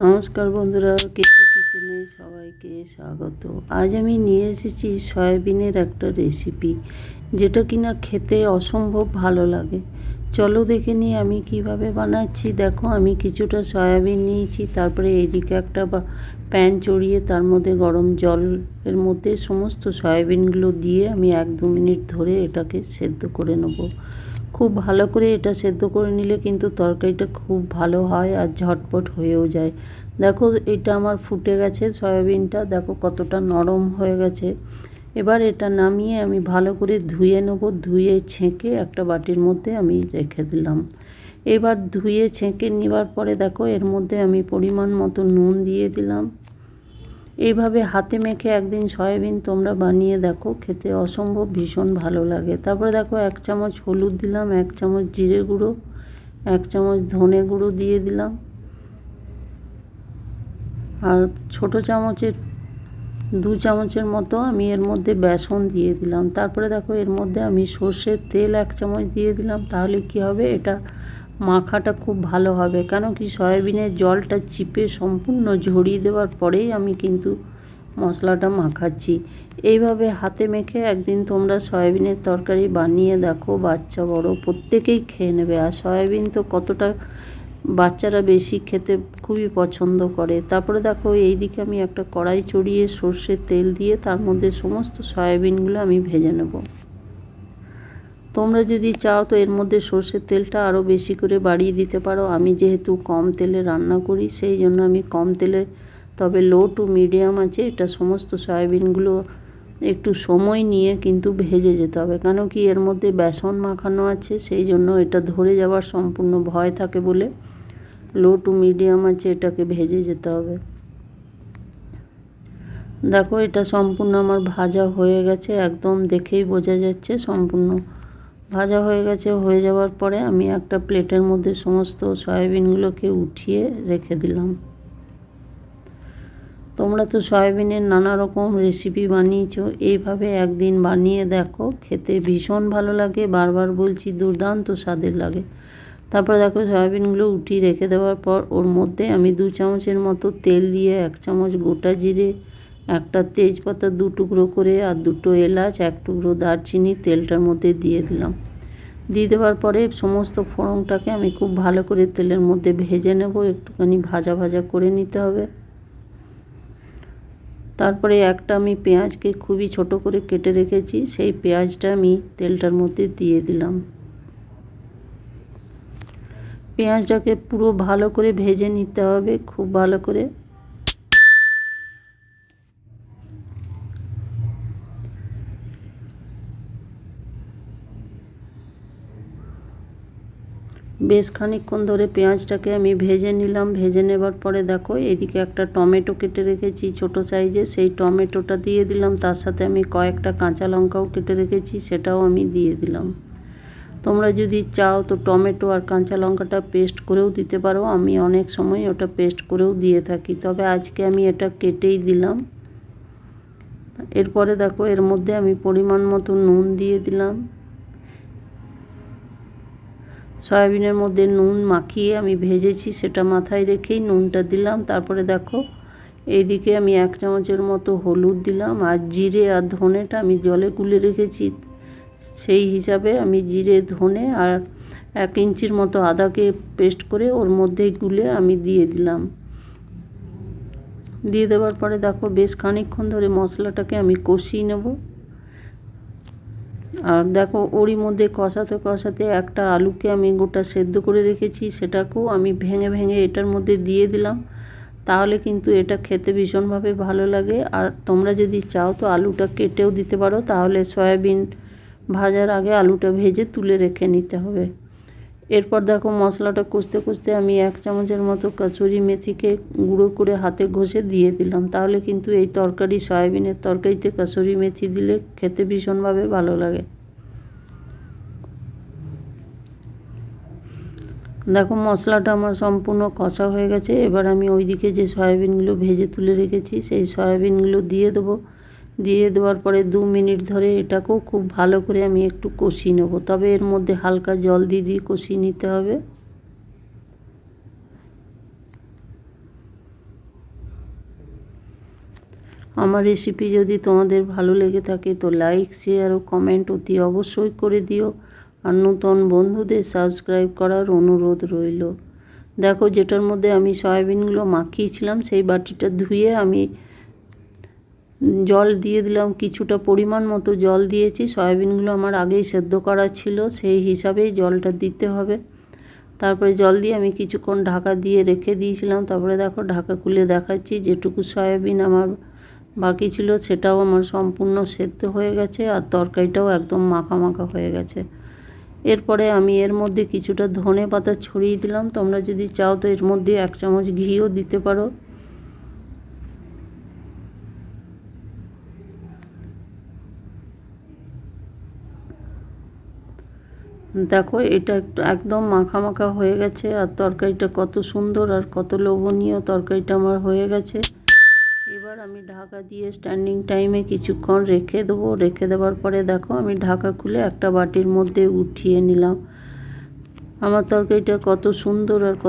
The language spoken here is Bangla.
নমস্কার বন্ধুরা, কেসি কিচেনে সবাইকে স্বাগত। আজ আমি নিয়ে এসেছি সয়াবিনের একটা রেসিপি যেটা কিনা খেতে অসম্ভব ভালো লাগে। চলো দেখে নিই আমি কীভাবে বানাচ্ছি। দেখো, আমি কিছুটা সয়াবিন নিয়েছি, তারপরে এইদিকে একটা প্যান চড়িয়ে তার মধ্যে গরম জল এর মধ্যে সমস্ত সয়াবিনগুলো দিয়ে আমি এক দু মিনিট ধরে এটাকে সেদ্ধ করে নেব। খুব ভালো করে এটা সেদ্ধ করে নিলে কিন্তু তরকারিটা খুব ভালো হয় আর ঝটপট হয়েও যায়। দেখো এটা আমার ফুটে গেছে সয়াবিনটা, দেখো কতটা নরম হয়ে গেছে। এবার এটা নামিয়ে আমি ভালো করে ধুয়ে নেব, ধুয়ে ছেঁকে একটা বাটির মধ্যে আমি রেখে দিলাম। এবার ধুয়ে ছেঁকে নেবার পরে দেখো এর মধ্যে আমি পরিমাণ মতো নুন দিয়ে দিলাম। এইভাবে হাতে মেখে একদিন সয়াবিন তোমরা বানিয়ে দেখো, খেতে অসম্ভব ভীষণ ভালো লাগে। তারপরে দেখো এক চামচ হলুদ দিলাম, এক চামচ জিরে গুঁড়ো, এক চামচ ধনে গুঁড়ো দিয়ে দিলাম। আর ছোট চামচের, দু চামচের মতো আমি এর মধ্যে বেসন দিয়ে দিলাম। তারপরে দেখো এর মধ্যে আমি সর্ষের তেল এক চামচ দিয়ে দিলাম, তাহলে কি হবে? এটা মাখাটা খুব ভালো হবে। কেন কি সয়াবিনের জলটা চিপে সম্পূর্ণ ঝরিয়ে দেওয়ার পরেই আমি কিন্তু মশলাটা মাখাচ্ছি। এইভাবে হাতে মেখে একদিন তোমরা সয়াবিনের তরকারি বানিয়ে দেখো, বাচ্চা বড় প্রত্যেকেই খেয়ে নেবে। আর সয়াবিন তো কতটা বাচ্চারা বেশি খেতে খুবই পছন্দ করে। তারপরে দেখো এইদিকে আমি একটা কড়াই চড়িয়ে সর্ষের তেল দিয়ে তার মধ্যে সমস্ত সয়াবিনগুলো আমি ভেজে নেব। তোমরা যদি চাও তো এর মধ্যে সর্ষের তেলটা আরও বেশি করে বাড়িয়ে দিতে পারো। আমি যেহেতু কম তেলে রান্না করি, সেই জন্য আমি কম তেলে, তবে লো টু মিডিয়াম আছে। এটা সমস্ত সয়াবিনগুলো একটু সময় নিয়ে কিন্তু ভেজে যেতে হবে। কেন কি এর মধ্যে বেসন মাখানো আছে, সেই জন্য এটা ধরে যাওয়ার সম্পূর্ণ ভয় থাকে বলে লো টু মিডিয়াম আছে, এটাকে ভেজে যেতে হবে। দেখো, এটা সম্পূর্ণ আমার ভাজা হয়ে গেছে, একদম দেখেই বোঝা যাচ্ছে সম্পূর্ণ। ভাজা হয়ে গেছে, হয়ে যাওয়ার পরে আমি একটা প্লেটের মধ্যে সমস্ত সয়াবিনগুলোকে উঠিয়ে রেখে দিলাম। তোমরা তো সয়াবিনের নানা রকম রেসিপি বানিয়েছো, এইভাবে একদিন বানিয়ে দেখো, খেতে ভীষণ ভালো লাগে, বারবার বলছি দুর্দান্ত স্বাদের লাগে। তারপরে দেখো সয়াবিনগুলো উঠিয়ে রেখে দেওয়ার পর ওর মধ্যে আমি দু চামচের মতো তেল দিয়ে এক চামচ গোটা জিরে একটা তেজপাতা দু টুকরো করে আর দুটো এলাচ, এক টুকরো দারচিনি তেলটার মধ্যে দিয়ে দিলাম। দিয়ে দেওয়ার পরে সমস্ত ফোড়নটাকে আমি খুব ভালো করে তেলের মধ্যে ভেজে নেব। একটুখানি ভাজা ভাজা করে নিতে হবে। তারপরে একটা আমি পেঁয়াজকে খুবই ছোট করে কেটে রেখেছি। সেই পেঁয়াজটা আমি তেলটার মধ্যে দিয়ে দিলাম। পেঁয়াজটাকে পুরো ভালো করে ভেজে নিতে হবে, খুব ভালো করে। বেশ খানিকক্ষণ ধরে পেঁয়াজটাকে আমি ভেজে নিলাম। ভেজে নেবার পরে দেখো, এদিকে একটা টমেটো কেটে রেখেছি ছোট সাইজে। সেই টমেটোটা দিয়ে দিলাম। তার সাথে আমি কয়েকটা কাঁচা লঙ্কাও কেটে রেখেছি, সেটাও আমি দিয়ে দিলাম। তোমরা যদি চাও তো টমেটো আর কাঁচা লঙ্কাটা পেস্ট করেও দিতে পারো। আমি অনেক সময় ওটা পেস্ট করেও দিয়ে থাকি। তবে আজকে আমি এটা কেটেই দিলাম। এরপরে দেখো, এর মধ্যে আমি পরিমাণ মতো নুন দিয়ে দিলাম। সয়াবিনের মধ্যে নুন মাখিয়ে আমি ভেজেছি, সেটা মাথায় রেখেই নুনটা দিলাম। তারপরে দেখো, এইদিকে আমি এক চামচের মতো হলুদ দিলাম আর জিরে আর ধনেটা আমি জলে গুলে রেখেছি। সেই হিসাবে আমি জিরে, ধনে আর এক ইঞ্চির মতো আদাকে পেস্ট করে ওর মধ্যেই গুলে আমি দিয়ে দিলাম। দিয়ে দেওয়ার পরে দেখো, বেশ খানিকক্ষণ ধরে মশলাটাকে আমি কষিয়ে নেব। আর দেখো, ওরই মধ্যে কষাতে কষাতে একটা আলুকে আমি গোটা সেদ্ধ করে রেখেছি, সেটাকেও আমি ভেঙে ভেঙে এটার মধ্যে দিয়ে দিলাম। তাহলে কিন্তু এটা খেতে ভীষণভাবে ভালো লাগে। আর তোমরা যদি চাও তো আলুটা কেটেও দিতে পারো, তাহলে সয়াবিন ভাজার আগে আলুটা ভেজে তুলে রেখে নিতে হবে। এরপর দেখো মশলাটা কষতে কষতে আমি এক চামচের মতো কচুরি মেথিকে গুঁড়ো করে হাতে ঘষে দিয়ে দিলাম। তাহলে কিন্তু এই তরকারি সয়াবিনের তরকারিতে কসুরি মেথি দিলে খেতে ভীষণভাবে ভালো লাগে। দেখো মশলাটা আমার সম্পূর্ণ কষা হয়ে গেছে। এবার আমি ওইদিকে যে সয়াবিনগুলো ভেজে তুলে রেখেছি, সেই সয়াবিনগুলো দিয়ে দেবো। দিয়ে দেওয়ার পরে দু মিনিট ধরে এটাকেও খুব ভালো করে আমি একটু কষিয়ে নেব। তবে এর মধ্যে হালকা জল দিয়ে দিয়ে কষিয়ে নিতে হবে। আমার রেসিপি যদি তোমাদের ভালো লেগে থাকে তো লাইক শেয়ার ও কমেন্ট অতি অবশ্যই করে দিও। আর নূতন বন্ধুদের সাবস্ক্রাইব করার অনুরোধ রইল। দেখো যেটার মধ্যে আমি সয়াবিনগুলো মাখিয়েছিলাম, সেই বাটিটা ধুয়ে আমি জল দিয়ে দিলাম, কিছুটা পরিমাণ মতো জল দিয়েছি। সয়াবিনগুলো আমার আগেই সেদ্ধ করা ছিল, সেই হিসাবেই জলটা দিতে হবে। তারপরে জল দিয়ে আমি কিছুক্ষণ ঢাকা দিয়ে রেখে দিয়েছিলাম। তারপরে দেখো, ঢাকা খুলে দেখাচ্ছি, যেটুকু সয়াবিন আমার বাকি ছিল, সেটাও আমার সম্পূর্ণ সেদ্ধ হয়ে গেছে আর তরকারিটাও একদম মাখা মাখা হয়ে গেছে। এরপরে আমি এর মধ্যে কিছুটা ধনে পাতা ছড়িয়ে দিলাম। তোমরা যদি চাও তো এর মধ্যে এক চামচ ঘিও দিতে পারো। দেখো, এটা একটু একদম মাখা মাখা হয়ে গেছে, আর তরকারিটা কত সুন্দর আর কত লোভনীয় তরকারিটা আমার হয়ে গেছে। এবার আমি ঢাকা দিয়ে স্ট্যান্ডিং টাইমে কিছুক্ষণ রেখে দেবো। রেখে দেওয়ার পরে দেখো, আমি ঢাকা খুলে একটা বাটির মধ্যে উঠিয়ে নিলাম। আমার তরকারিটা কত সুন্দর আর কত